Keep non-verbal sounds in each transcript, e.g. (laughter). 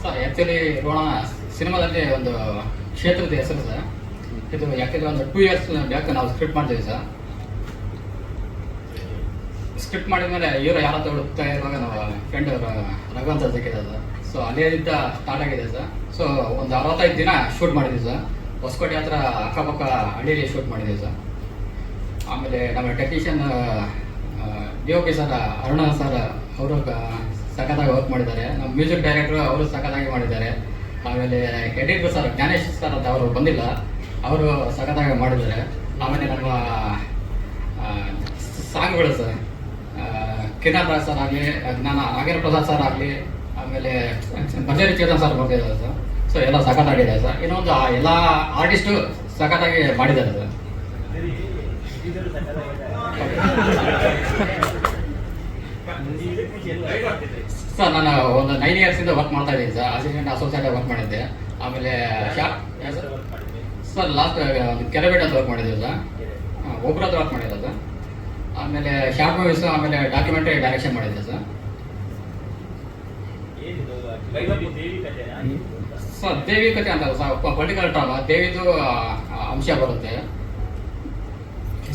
Sir actually Ron ಸಿನಿಮಾದಲ್ಲಿ ಒಂದು ಕ್ಷೇತ್ರದ ಹೆಸರು ಸರ್ ಇದು ಯಾಕೆಂದರೆ ಒಂದು ಟೂ ಇಯರ್ಸ್ ಬ್ಯಾಕ್ ನಾವು ಸ್ಕ್ರಿಪ್ಟ್ ಮಾಡ್ತೀವಿ ಸರ್. ಸ್ಕ್ರಿಪ್ಟ್ ಮಾಡಿದ ಮೇಲೆ ಹೀರೋ ಯಾರ ಹತ್ರ ಇರುವಾಗ ನಾವು ಫ್ರೆಂಡ್ ರಘು ಅಂತ ಸಿಕ್ಕಿದೆ ಸರ್. ಸೊ ಅಲ್ಲಿಂದ ಸ್ಟಾರ್ಟ್ ಆಗಿದೆ ಸರ್. ಸೊ ಒಂದು ಅರವತ್ತೈದು ದಿನ ಶೂಟ್ ಮಾಡಿದ್ವಿ ಸರ್. ಹೊಸಕೋಟೆ ಹತ್ರ ಅಕ್ಕಪಕ್ಕ ಹಳ್ಳಿಯಲ್ಲಿ ಶೂಟ್ ಮಾಡಿದ್ದೀವಿ ಸರ್. ಆಮೇಲೆ ನಮ್ಮ technician D O P sir Aruna sir, ಅವರು ಸಖತ್ತಾಗಿ ವರ್ಕ್ ಮಾಡಿದ್ದಾರೆ. ನಮ್ಮ ಮ್ಯೂಸಿಕ್ ಡೈರೆಕ್ಟರ್ ಅವರು ಸಖತ್ತಾಗಿ ಮಾಡಿದ್ದಾರೆ. ಆಮೇಲೆ ಎಡಿಟರ್ ಸರ್ ಜ್ಞಾನೇಶ್ ಸರ್ ಅಂತ ಅವರು ಬಂದಿಲ್ಲ. ಅವರು ಸಖತ್ತಾಗಿ ಮಾಡಿದ್ದಾರೆ. ಆಮೇಲೆ ನಮ್ಮ ಸಾಂಗ್ಗಳು ಸರ್ ಕಿರಣ್ ರಾಜ್ ಸರ್ ಆಗಲಿ ಜ್ಞಾನ ನಾಗೇಂದ್ರ ಪ್ರಸಾದ್ ಸರ್ ಆಗಲಿ ಆಮೇಲೆ ಭಜರಿ ಚೇತನ್ ಸರ್ ಬಂದಿದ್ದಾರೆ ಸರ್ ಸೊ ಎಲ್ಲ ಸಖತ್ತಾಗಿದೆ ಸರ್ ಇನ್ನೊಂದು ಆ ಎಲ್ಲ ಆರ್ಟಿಸ್ಟು ಸಖತ್ತಾಗಿ ಮಾಡಿದ್ದಾರೆ ಸರ್ (laughs) ಸರ್ ನಾನು ಒಂದು ನೈನ್ ಇಯರ್ಸಿಂದ ವರ್ಕ್ ಮಾಡ್ತಾ ಇದ್ದೀನಿ ಸರ್ ಅಸಿಸ್ಟೆಂಟ್ ಅಸೋಸಿಯೇಟ್ ವರ್ಕ್ ಮಾಡಿದ್ದೆ. ಆಮೇಲೆ ಶಾಪ್ ಸರ್ ಲಾಸ್ಟ್ ಕೆರೆಬೇಟ್ ಅಂತ ವರ್ಕ್ ಮಾಡಿದ್ದೆ ಸರ್ ಒಬ್ಬರ ಹತ್ರ ವರ್ಕ್ ಮಾಡಿದ್ದೆ ಸರ್ ಆಮೇಲೆ ಶಾರ್ಟ್ ಮೂವೀಸ್ ಆಮೇಲೆ ಡಾಕ್ಯುಮೆಂಟ್ರಿ ಡೈರೆಕ್ಷನ್ ಮಾಡಿದ್ದೆ ಸರ್ ಸರ್ ದೇವಿ ಕಥೆ ಅಂತ ಸರ್ ಪೊಲಿಟಿಕಲ್ ಡ್ರಾಮಾ ದೇವಿದು ಅಂಶ ಬರುತ್ತೆ.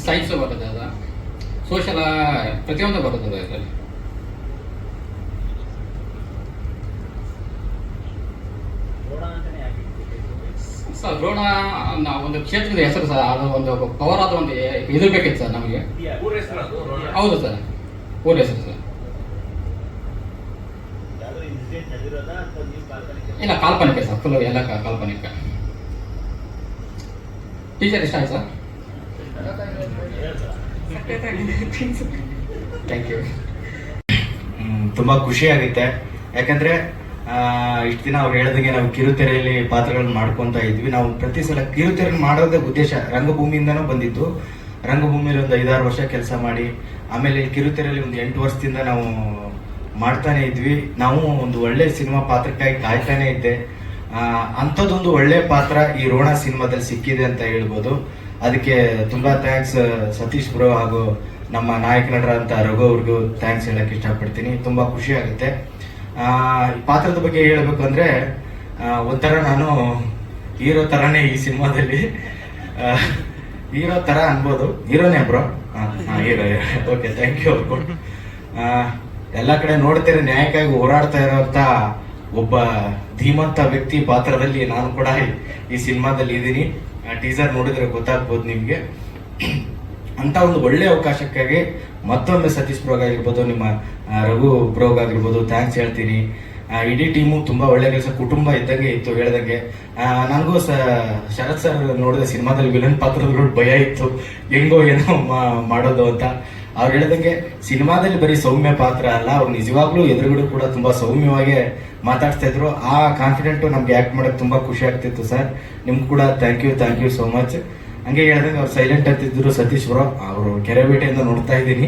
ಸೈನ್ಸು ಬರುತ್ತೆ ಸರ್ ಸೋಷಲ್ ಪ್ರತಿಯೊಂದು ಬರುತ್ತೆ ಇದರಲ್ಲಿ. ಸರ್, ದ್ರೋಣ ಒಂದು ಕ್ಷೇತ್ರದ ಹೆಸರು ಸರ್, ಅದು ಒಂದು ಪವರ್ ಆದ ಒಂದು ಇದು ಬೇಕಿತ್ತು ಸರ್ ನಮಗೆ. ಹೌದು ಸರ್, ಊರ ಹೆಸರು ಸರ್. ಇಲ್ಲ, ಕಾಲ್ಪನಿಕ ಸರ್ ಫುಲ್ ಎಲ್ಲ ಕಾಲ್ಪನಿಕ. ಟೀಚರ್ ಇಷ್ಟ ಆಯ್ತು ಸರ್? ಥ್ಯಾಂಕ್ ಯು ತುಂಬಾ ಖುಷಿ ಆಗುತ್ತೆ. ಯಾಕಂದ್ರೆ ಇಷ್ಟು ದಿನ ಅವ್ರು ಹೇಳ್ದಂಗೆ ನಾವು ಕಿರುತೆರೆಯಲ್ಲಿ ಪಾತ್ರಗಳನ್ನ ಮಾಡ್ಕೊಂತ ಇದ್ವಿ. ನಾವು ಪ್ರತಿ ಸಲ ಕಿರುತೆರೆ ಮಾಡೋದೇ ಉದ್ದೇಶ. ರಂಗಭೂಮಿಯಿಂದನೂ ಬಂದಿತ್ತು ರಂಗಭೂಮಿಯಲ್ಲಿ ಒಂದು ಐದಾರು ವರ್ಷ ಕೆಲಸ ಮಾಡಿ, ಆಮೇಲೆ ಕಿರುತೆರೆಯಲ್ಲಿ ಒಂದು ಎಂಟು ವರ್ಷದಿಂದ ನಾವು ಮಾಡ್ತಾನೆ ಇದ್ವಿ. ನಾವು ಒಂದು ಒಳ್ಳೆ ಸಿನಿಮಾ ಪಾತ್ರಕ್ಕಾಗಿ ಕಾಯ್ತಾನೆ ಇದ್ದೆ. ಅಂಥದ್ದೊಂದು ಒಳ್ಳೆ ಪಾತ್ರ ಈ ರೋಣ ಸಿನಿಮಾದಲ್ಲಿ ಸಿಕ್ಕಿದೆ ಅಂತ ಹೇಳ್ಬೋದು. ಅದಕ್ಕೆ ತುಂಬಾ ಥ್ಯಾಂಕ್ಸ್ ಸತೀಶ್ ಬ್ರೋ ಹಾಗೂ ನಮ್ಮ ನಾಯಕ ನಟರಂತ ರಘು ಅವ್ರಿಗೂ ಥ್ಯಾಂಕ್ಸ್ ಹೇಳಕ್ ಇಷ್ಟಪಡ್ತೀನಿ. ತುಂಬಾ ಖುಷಿ ಆಗುತ್ತೆ. ಪಾತ್ರದ ಬಗ್ಗೆ ಹೇಳ್ಬೇಕು ಅಂದ್ರೆ ಒಂಥರ ನಾನು ಹೀರೋ ತರನೇ ಈ ಸಿನಿಮಾದಲ್ಲಿ. ಹೀರೋ ತರ ಅನ್ಬೋದು. ಹೀರೋನೇ bro. Hero okay thank you ಎಲ್ಲ ಕಡೆ ನೋಡ್ತೀರ ನ್ಯಾಯಕ್ಕಾಗಿ ಓಡಾಡ್ತಾ ಇರೋಂತ ಒಬ್ಬ ಧೀಮಂತ ವ್ಯಕ್ತಿ ಪಾತ್ರದಲ್ಲಿ ನಾನು ಕೂಡ ಈ- ಈ ಸಿನಿಮಾದಲ್ಲಿ ಇದ್ದೀನಿ. ಟೀಸರ್ ನೋಡಿದ್ರೆ ಗೊತ್ತಾಗ್ಬೋದು ನಿಮ್ಗೆ. ಅಂತ ಒಂದು ಒಳ್ಳೆ ಅವಕಾಶಕ್ಕಾಗಿ ಮತ್ತೊಮ್ಮೆ ಸತೀಶ್ ಬ್ರೋಗ್ ಆಗಿರ್ಬೋದು, ನಿಮ್ಮ ರಘು ಬ್ರೋಗ್ ಆಗಿರ್ಬೋದು ಥ್ಯಾಂಕ್ಸ್ ಹೇಳ್ತೀನಿ. ಇಡೀ ಟೀಮು ತುಂಬಾ ಒಳ್ಳೆ ಕೆಲಸ, ಕುಟುಂಬ ಇದ್ದಂಗೆ ಇತ್ತು ಹೇಳ್ದಂಗೆ. ನನಗೂ ಸ, ಶರತ್ ಸರ್ ನೋಡಿದ ಸಿನಿಮಾದಲ್ಲಿ ವಿಲನ್ ಪಾತ್ರಗಳು ಭಯ ಇತ್ತು. ಹೆಂಗೋ ಏನೋ ಮಾಡೋದು ಅಂತ. ಅವ್ರು ಹೇಳ್ದಂಗೆ, ಸಿನಿಮಾದಲ್ಲಿ ಬರೀ ಸೌಮ್ಯ ಪಾತ್ರ ಅಲ್ಲ, ಅವ್ರು ನಿಜವಾಗ್ಲೂ ಎದುರುಗಡೆ ಕೂಡ ತುಂಬಾ ಸೌಮ್ಯವಾಗಿ ಮಾತಾಡ್ತಾ ಇದ್ರು. ಆ ಕಾನ್ಫಿಡೆಂಟ್ ನಮ್ಗೆ ಆಕ್ಟ್ ಮಾಡಕ್ ತುಂಬಾ ಖುಷಿ ಆಗ್ತಿತ್ತು ಸರ್. ನಿಮ್ಗೆ ಕೂಡ thank you thank you so much ಹಂಗೆ ಹೇಳ್ದಂಗೆ ಅವ್ರು ಸೈಲೆಂಟ್ ಅಂತಿದ್ರು ಸತೀಶ್ ಬ್ರೋ ಅವರು ಕೆರೆಬೇಟೆಯಿಂದ ನೋಡ್ತಾ ಇದ್ದೀನಿ.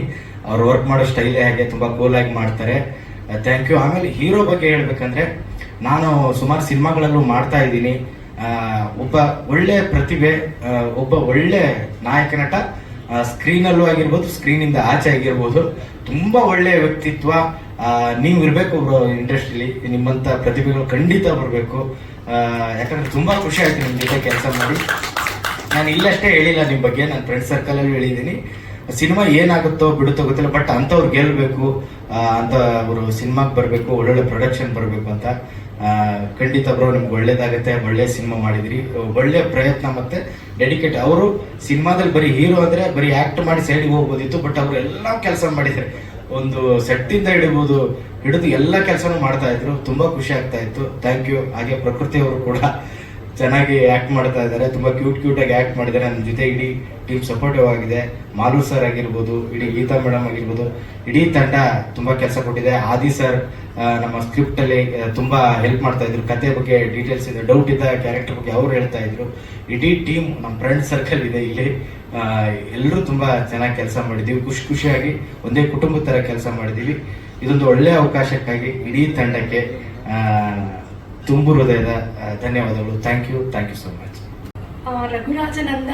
ಅವ್ರು ವರ್ಕ್ ಮಾಡೋ ಸ್ಟೈಲೇ ಹಾಗೆ ತುಂಬ ಕೂಲ್ ಆಗಿ ಮಾಡ್ತಾರೆ. ಥ್ಯಾಂಕ್ ಯು ಆಮೇಲೆ ಹೀರೋ ಬಗ್ಗೆ ಹೇಳ್ಬೇಕಂದ್ರೆ, ನಾನು ಸುಮಾರು ಸಿನಿಮಾಗಳಲ್ಲೂ ಮಾಡ್ತಾ ಇದ್ದೀನಿ. ಒಬ್ಬ ಒಳ್ಳೆ ಪ್ರತಿಭೆ ಒಬ್ಬ ಒಳ್ಳೆ ನಾಯಕ ನಟ ಸ್ಕ್ರೀನ್ ಅಲ್ಲೂ ಆಗಿರ್ಬೋದು ಸ್ಕ್ರೀನ್ ಇಂದ ಆಚೆ ಆಗಿರ್ಬೋದು. ತುಂಬಾ ಒಳ್ಳೆ ವ್ಯಕ್ತಿತ್ವ. ನೀವು ಇರಬೇಕು ಬ್ರೋ ಇಂಡಸ್ಟ್ರಿಲಿ ನಿಮ್ಮಂತ ಪ್ರತಿಭೆಗಳು ಖಂಡಿತ ಬರಬೇಕು. ಯಾಕಂದ್ರೆ ತುಂಬಾ ಖುಷಿ ಆಯ್ತು ನಿಮ್ಮ ಜೊತೆ ಕೆಲಸ ಮಾಡಿ. ನಾನು ಇಲ್ಲಷ್ಟೇ ಹೇಳಿಲ್ಲ ನಿಮ್ಮ ಬಗ್ಗೆ ನನ್ನ ಫ್ರೆಂಡ್ ಸರ್ಕಲ್ ಅಲ್ಲಿ ಹೇಳಿದ್ದೀನಿ. ಸಿನಿಮಾ ಏನಾಗುತ್ತೋ ಬಿಡುತ್ತೋ ಗೊತ್ತಿಲ್ಲ ಬಟ್ ಅಂಥವ್ರು ಗೆಲ್ಬೇಕು ಅಂತ ಅವರು ಸಿನಿಮಾಗೆ ಬರಬೇಕು, ಒಳ್ಳೊಳ್ಳೆ ಪ್ರೊಡಕ್ಷನ್ ಬರಬೇಕು ಅಂತ ಖಂಡಿತ ಬ್ರೋ, ನಿಮ್ಗೆ ಒಳ್ಳೇದಾಗುತ್ತೆ, ಒಳ್ಳೆ ಸಿನಿಮಾ ಮಾಡಿದ್ರಿ. ಒಳ್ಳೆ ಪ್ರಯತ್ನ ಮತ್ತೆ ಡೆಡಿಕೇಟ್ ಅವರು ಸಿನಿಮಾದಲ್ಲಿ ಬರೀ ಹೀರೋ ಅಂದರೆ ಬರೀ ಆಕ್ಟ್ ಮಾಡಿ ಸೈಡ್ಗೆ ಹೋಗ್ಬೋದಿತ್ತು ಬಟ್ ಅವರು ಎಲ್ಲ ಕೆಲಸ ಮಾಡಿದ್ದಾರೆ. ಒಂದು ಸೆಟ್ ಇಂದ ಹಿಡಿಬಹುದು ಹಿಡಿದು ಎಲ್ಲ ಕೆಲಸನೂ ಮಾಡ್ತಾ ಇದ್ರು. ತುಂಬಾ ಖುಷಿ ಆಗ್ತಾ ಇತ್ತು. ಥ್ಯಾಂಕ್ ಯು ಹಾಗೆ ಪ್ರಕೃತಿ ಅವರು ಕೂಡ ಚೆನ್ನಾಗಿ ಆಕ್ಟ್ ಮಾಡ್ತಾ ಇದ್ದಾರೆ. ತುಂಬಾ ಕ್ಯೂಟ್ ಕ್ಯೂಟಾಗಿ ಆಗಿ ಆಕ್ಟ್ ಮಾಡಿದ್ದಾರೆ. ನನ್ನ ಜೊತೆ ಇಡೀ ಟೀಮ್ ಸಪೋರ್ಟಿವ್ ಆಗಿದೆ. ಮಾಲು ಸರ್ ಆಗಿರ್ಬೋದು, ಇಡೀ ಗೀತಾ ಮೇಡಮ್ ಆಗಿರ್ಬೋದು, ಇಡೀ ತಂಡ ತುಂಬಾ ಕೆಲಸ ಕೊಟ್ಟಿದೆ. ಆದಿ ಸರ್ ನಮ್ಮ ಸ್ಕ್ರಿಪ್ಟ್ ಅಲ್ಲಿ ತುಂಬಾ ಹೆಲ್ಪ್ ಮಾಡ್ತಾ ಇದ್ರು. ಕತೆ ಬಗ್ಗೆ ಡೀಟೇಲ್ಸ್ ಇದೆ ಡೌಟ್ ಇದ್ದ ಕ್ಯಾರೆಕ್ಟರ್ ಬಗ್ಗೆ ಅವ್ರು ಹೇಳ್ತಾ ಇದ್ರು. ಇಡೀ ಟೀಮ್ ನಮ್ಮ ಫ್ರೆಂಡ್ ಸರ್ಕಲ್ ಇದೆ ಇಲ್ಲಿ. ಎಲ್ಲರೂ ತುಂಬಾ ಚೆನ್ನಾಗಿ ಕೆಲಸ ಮಾಡಿದೀವಿ ಖುಷಿ, ಖುಷಿಯಾಗಿ ಒಂದೇ ಕುಟುಂಬದ ತರ ಕೆಲಸ ಮಾಡಿದೀವಿ ಇದೊಂದು ಒಳ್ಳೆ ಅವಕಾಶಕ್ಕಾಗಿ ಇಡೀ ತಂಡಕ್ಕೆ ತುಂಬು ಹೃದಯದ ಧನ್ಯವಾದಗಳು. Thank you thank you so much ರಘುರಾಜನಂದ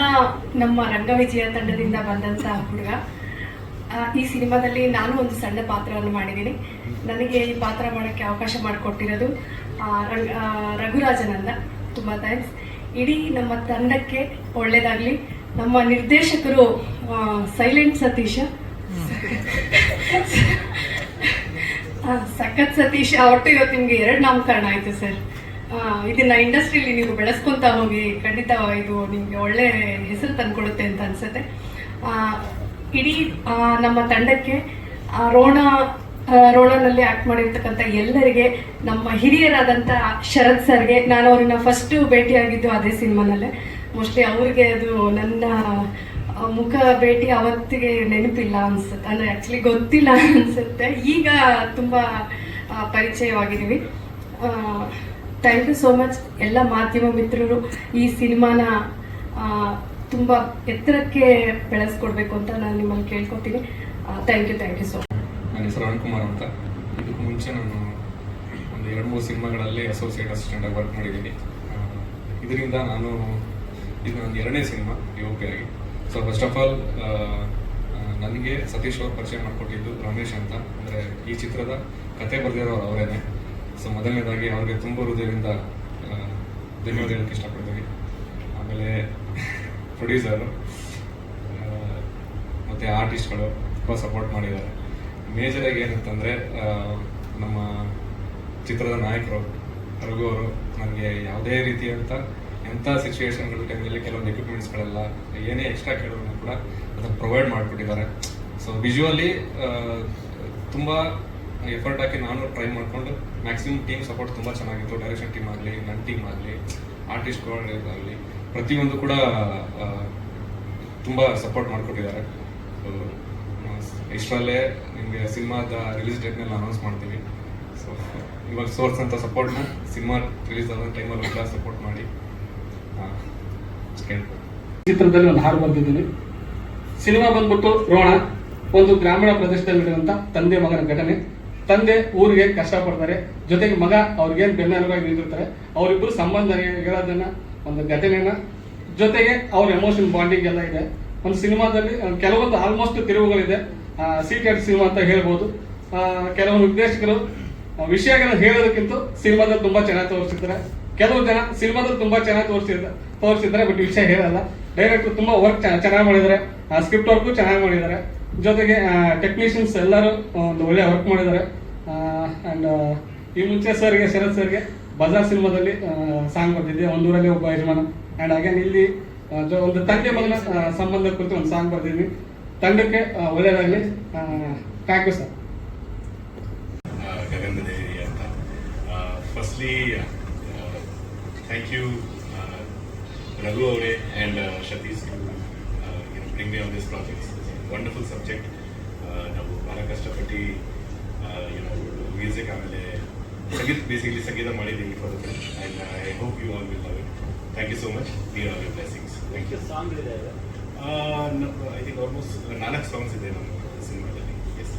ನಮ್ಮ ರಂಗವಿಜಯ ತಂಡದಿಂದ ಬಂದಂತಹ ಹುಡುಗ. ಈ ಸಿನಿಮಾದಲ್ಲಿ ನಾನು ಒಂದು ಸಣ್ಣ ಪಾತ್ರವನ್ನು ಮಾಡಿದ್ದೀನಿ. ನನಗೆ ಈ ಪಾತ್ರ ಮಾಡೋಕ್ಕೆ ಅವಕಾಶ ಮಾಡಿಕೊಟ್ಟಿರೋದು ರಘುರಾಜನಂದ ತುಂಬ ಥ್ಯಾಂಕ್ಸ್ ಇಡೀ ನಮ್ಮ ತಂಡಕ್ಕೆ ಒಳ್ಳೇದಾಗಲಿ. ನಮ್ಮ ನಿರ್ದೇಶಕರು ಸೈಲೆಂಟ್ ಸತೀಶ. ಸಖತ್ ಸತೀಶ್ ಒಟ್ಟು ಇವತ್ತು ನಿಮ್ಗೆ ಎರಡು ನಾಮಕರಣ ಆಯ್ತು ಸರ್. ಇದನ್ನ ಇಂಡಸ್ಟ್ರಿಲಿ ನೀವು ಬೆಳೆಸ್ಕೊಂತ ಹೋಗಿ ಖಂಡಿತ ಇದು ನಿಮ್ಗೆ ಒಳ್ಳೆ ಹೆಸರು ತಂದ್ಕೊಡುತ್ತೆ ಅಂತ ಅನ್ಸುತ್ತೆ. ಇಡೀ ನಮ್ಮ ತಂಡಕ್ಕೆ ರೋಣ ರೋಣನಲ್ಲಿ ಆಕ್ಟ್ ಮಾಡಿರ್ತಕ್ಕಂಥ ಎಲ್ಲರಿಗೆ, ನಮ್ಮ ಹಿರಿಯರಾದಂಥ ಶರತ್ ಸರ್ಗೆ, ನಾನು ಅವ್ರನ್ನ ಫಸ್ಟ್ ಭೇಟಿಯಾಗಿದ್ದು ಅದೇ ಸಿನಿಮಾನಲ್ಲೇ. ಮೋಸ್ಟ್ಲಿ ಅವ್ರಿಗೆ ಅದು ನನ್ನ ಮುಖ ಭೇಟಿ ಅವತ್ತಿಗೆ ನೆನಪಿಲ್ಲ ಅನ್ಸುತ್ತೆ ಅಂದ್ರೆ ಆಕ್ಚುಲಿ ಗೊತ್ತಿಲ್ಲ ಅನ್ಸುತ್ತೆ. ಈಗ ತುಂಬಾ ಪರಿಚಯವಾಗಿದ್ದೀವಿ. ಥ್ಯಾಂಕ್ ಯು ಸೋ ಮಚ್ ಎಲ್ಲ ಮಾಧ್ಯಮ ಮಿತ್ರರು ಈ ಸಿನಿಮಾನ ತುಂಬಾ ಎತ್ತರಕ್ಕೆ ಬೆಳೆಸ್ಕೊಡ್ಬೇಕು ಅಂತ ನಾನು ನಿಮ್ಮಲ್ಲಿ ಕೇಳ್ಕೊತೀನಿ. Thank you thank you so much ನನ್ನ ಹೆಸರು ಅಂತ. ಇದಕ್ಕೂ ಮುಂಚೆ ನಾನು ಒಂದು ಎರಡು, ಮೂರು ಸಿನಿಮಾಗಳಲ್ಲಿ ಅಸೋಸಿಯೇಟ್ ಅಸಿಸ್ಟೆಂಟ್ ಆಗಿ ವರ್ಕ್ ಮಾಡಿದ್ದೀನಿ. ಇದರಿಂದ ನಾನು, ಇದು ನನ್ನ ಎರಡನೇ ಸಿನಿಮಾ ಯುವಕರಾಗಿ ಸೊ ಫಸ್ಟ್ ಆಫ್ ಆಲ್ ನನಗೆ ಸತೀಶ್ ಅವ್ರು ಪರಿಚಯ ಮಾಡಿಕೊಟ್ಟಿದ್ದು ರಮೇಶ್ ಅಂತ. ಅಂದರೆ ಈ ಚಿತ್ರದ ಕತೆ ಬರೆದಿರೋರು ಅವರೇನೆ. ಸೊ ಮೊದಲನೇದಾಗಿ ಅವ್ರಿಗೆ ತುಂಬ ಹೃದಯದಿಂದ ಧನ್ಯವಾದ ಹೇಳಕ್ಕೆ ಇಷ್ಟಪಡ್ತೀವಿ. ಆಮೇಲೆ (laughs) ಪ್ರೊಡ್ಯೂಸರು ಮತ್ತು ಆರ್ಟಿಸ್ಟ್ಗಳು ತುಂಬ ಸಪೋರ್ಟ್ ಮಾಡಿದ್ದಾರೆ. ಮೇಜರಾಗಿ ಏನಂತಂದರೆ ನಮ್ಮ ಚಿತ್ರದ ನಾಯಕರು, ರಘು ಅವರು, ನನಗೆ ಯಾವುದೇ ರೀತಿಯಂಥ ಎಂಥ ಸಿಚುವೇಶನ್ಗಳ ಟೈಮಲ್ಲಿ ಕೆಲವೊಂದು ಎಕ್ವಿಪ್ಮೆಂಟ್ಸ್ಗಳೆಲ್ಲ ಏನೇ ಎಕ್ಸ್ಟ್ರಾ ಕೇಳೋದನ್ನು ಕೂಡ ಅದನ್ನು ಪ್ರೊವೈಡ್ ಮಾಡಿಕೊಟ್ಟಿದ್ದಾರೆ. ಸೊ ವಿಜುವಲಿ ತುಂಬ ಎಫರ್ಟ್ ಹಾಕಿ ನಾನು ಟ್ರೈ ಮಾಡಿಕೊಂಡು ಮ್ಯಾಕ್ಸಿಮಮ್ ಟೀಮ್ ಸಪೋರ್ಟ್ ತುಂಬ ಚೆನ್ನಾಗಿತ್ತು. ಡೈರೆಕ್ಷನ್ ಟೀಮ್ ಆಗಲಿ ನನ್ನ ಟೀಮ್ ಆಗಲಿ ಆರ್ಟಿಸ್ಟ್ ಆಗಲಿ ಪ್ರತಿಯೊಂದು ಕೂಡ ತುಂಬ ಸಪೋರ್ಟ್ ಮಾಡಿಕೊಟ್ಟಿದ್ದಾರೆ. ಇಷ್ಟರಲ್ಲೇ ನಿಮಗೆ ಸಿನಿಮಾದ ರಿಲೀಸ್ ಡೇಟ್ನೆಲ್ಲ ಅನೌನ್ಸ್ ಮಾಡ್ತೀವಿ ಸೊ ಇವಾಗ ಸೋರ್ಸ್ ಅಂತ ಸಪೋರ್ಟ್ನ ಸಿನಿಮಾ ರಿಲೀಸ್ ಆದ ಟೈಮಲ್ಲಿ ಕೂಡ ಸಪೋರ್ಟ್ ಮಾಡಿ. ಚಿತ್ರದಲ್ಲಿ ಒಂದು ಹಾಡು ಬರೆದಿದ್ದೀನಿ ಸಿನಿಮಾ ಬಂದ್ಬಿಟ್ಟು ರೋಣ, ಒಂದು ಗ್ರಾಮೀಣ ಪ್ರದೇಶದಲ್ಲಿ ನಡೆಯುವಂತ ತಂದೆ ಮಗನ ಘಟನೆ. ತಂದೆ ಊರಿಗೆ ಕಷ್ಟಪಡ್ತಾರೆ ಜೊತೆಗೆ ಮಗ ಅವ್ರಿಗೇನು ಬೆನ್ನೆಲುಬಾಗಿ ನಿಂತಿರ್ತಾರೆ. ಅವರಿಬ್ಬರು ಸಂಬಂಧ ಹೇಳೋದನ್ನ, ಒಂದು ಘಟನೆನ ಜೊತೆಗೆ ಅವ್ರ ಎಮೋಷನ್ ಬಾಂಡಿಂಗ್ ಎಲ್ಲ ಇದೆ. ಒಂದು ಸಿನಿಮಾದಲ್ಲಿ ಕೆಲವೊಂದು ಆಲ್ಮೋಸ್ಟ್ ತಿರುವುಗಳಿದೆ. ಸೀಕ್ರೆಟ್ ಸಿನಿಮಾ ಅಂತ ಹೇಳ್ಬೋದು. ಕೆಲವೊಂದು ನಿರ್ದೇಶಕರು ವಿಷಯಗಳನ್ನು ವಿಷಯಗಳನ್ನ ಹೇಳೋದಕ್ಕಿಂತ ಸಿನಿಮಾದಲ್ಲಿ ತುಂಬಾ ಚೆನ್ನಾಗಿ ತೋರಿಸಿದ್ದಾರೆ ಕೆಲವು ಜನ ಸಿನಿಮಾದಲ್ಲಿ ತುಂಬಾ ಚೆನ್ನಾಗಿ ತೋರಿಸಿದ್ರೆ ತೋರಿಸಿದ್ರೆ ಬಟ್ ವಿಷಯ ಹೇಳಲ್ಲ. ಡೈರೆಕ್ಟರ್ ತುಂಬಾ ವರ್ಕ್ ಚೆನ್ನಾಗಿ ಮಾಡಿದ್ದಾರೆ ಸ್ಕ್ರಿಪ್ಟ್ ವರ್ಕು ಚೆನ್ನಾಗಿ ಮಾಡಿದ್ದಾರೆ ಜೊತೆಗೆ ಟೆಕ್ನಿಷಿಯನ್ಸ್ ಎಲ್ಲರೂ ಒಂದು ಒಳ್ಳೆ ವರ್ಕ್ ಮಾಡಿದ್ದಾರೆ ಅಂಡ್ ಈ ಮುಂಚೆ ಸರ್ಗೆ ಶರತ್ ಸರ್ಗೆ ಬಜಾರ್ ಸಿನಿಮಾದಲ್ಲಿ ಸಾಂಗ್ ಬರ್ತಿದ್ದೆ ಒಂದೂರಲ್ಲಿ ಒಬ್ಬ ಯಜಮಾನ. ಅಂಡ್ ಅಗೇನ್ ಇಲ್ಲಿ ಒಂದು ತಂದೆ ಮಗನ ಸಂಬಂಧ ಕುರಿತು ಒಂದು ಸಾಂಗ್ ಬರ್ತಿದ್ವಿ ತಂಡಕ್ಕೆ ಒಳ್ಳೆಯದಾಗಲಿ thank you sir Gagan firstly thank you Raghu ಅವರೇ and Satish you bring me on this project wonderful subject ನಾವು ಭಾಳ ಕಷ್ಟಪಟ್ಟು ಏನೋ ಮ್ಯೂಸಿಕ್ ಆಮೇಲೆ ಸಂಗೀತ ಬೇಸಿಕಲಿ ಸಂಗೀತ ಮಾಡಿದ್ದೀವಿ for and I hope you all will love it thank you so much need your blessings thank you song ಇದೆ I think almost ನಾಲ್ಕು songs ಇದೆ ನಮ್ಮ ಸಿನಿಮಾದಲ್ಲಿ ಎಸ್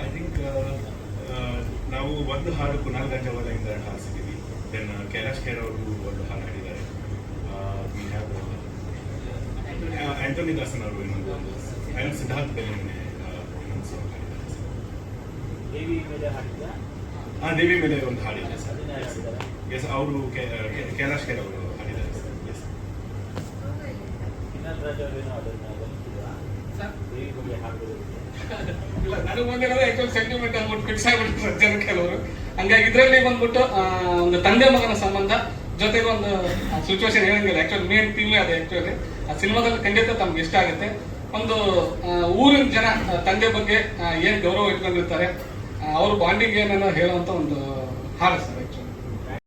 ಐ ಥಿಂಕ್ ನಾವು ಒಂದು ಹಾಡು ಕುನಾಲ್ ಗಂಜಾವಲಿಂದ ಹಾಡಿಸಿದ್ದೀವಿ ದೆನ್ ಕೈಲಾಶ್ ಖೇರ್ ಅವರು ಒಂದು ಹಾಡು ಹಾಡಿದ್ದಾರೆ. ಆಂಟೋನಿ ದಾಸನ್ ಅವರು ಇನ್ನೊಂದು ಒಂದು. ಆ್ಯಂಡ್ ಸಿದ್ಧಾರ್ಥ್ ಬೆಲೆಮನೆ ಇನ್ನೊಂದು ಸಾಂಗ್ ಹಾಡಿದ್ದಾರೆ ಹಾಂ ದೇವಿ ಮೇಲೆ ಒಂದು ಹಾಡಿದೆ ಸರ್. ಎಸ್ ಅವರು ಕೈಲಾಶ್ ಖೇರ್ ಅವರು ಹಾಡಿದ್ದಾರೆ ಸರ್. ಎಸ್ (laughs) ಇಲ್ಲ, ನನಗೆ ಬಂದಿರೋದು ಆಕ್ಚುಲಿ ಸೆಂಟಿಮೆಂಟ್ ಅಂದ್ಬಿಟ್ಟು ಫಿಕ್ಸ್ ಆಗ್ಬಿಟ್ಟು ಜನ ಕೆಲವರು. ಹಂಗಾಗಿ ಇದರಲ್ಲಿ ಬಂದ್ಬಿಟ್ಟು ಒಂದು ತಂದೆ ಮಗನ ಸಂಬಂಧ ಜೊತೆಗೆ ಒಂದು ಸಿಚುವೇಶನ್ ಹೇಳಂಗಿಲ್ಲ. ಆಕ್ಚುಲಿ ಮೇನ್ ಥೀಮ್ ಅದೇ ಆಕ್ಚುಲಿ ಆ ಸಿನಿಮಾದಲ್ಲಿ ಖಂಡಿತ ತಮ್ಗೆ ಇಷ್ಟ ಆಗುತ್ತೆ. ಒಂದು ಊರಿನ ಜನ ತಂದೆ ಬಗ್ಗೆ ಏನು ಗೌರವ ಇಟ್ಕೊಂಡಿರ್ತಾರೆ ಅವ್ರ ಬಾಂಡಿಂಗ್ ಏನನ್ನ ಹೇಳುವಂತ ಒಂದು ಹಾಡು ಸರ್.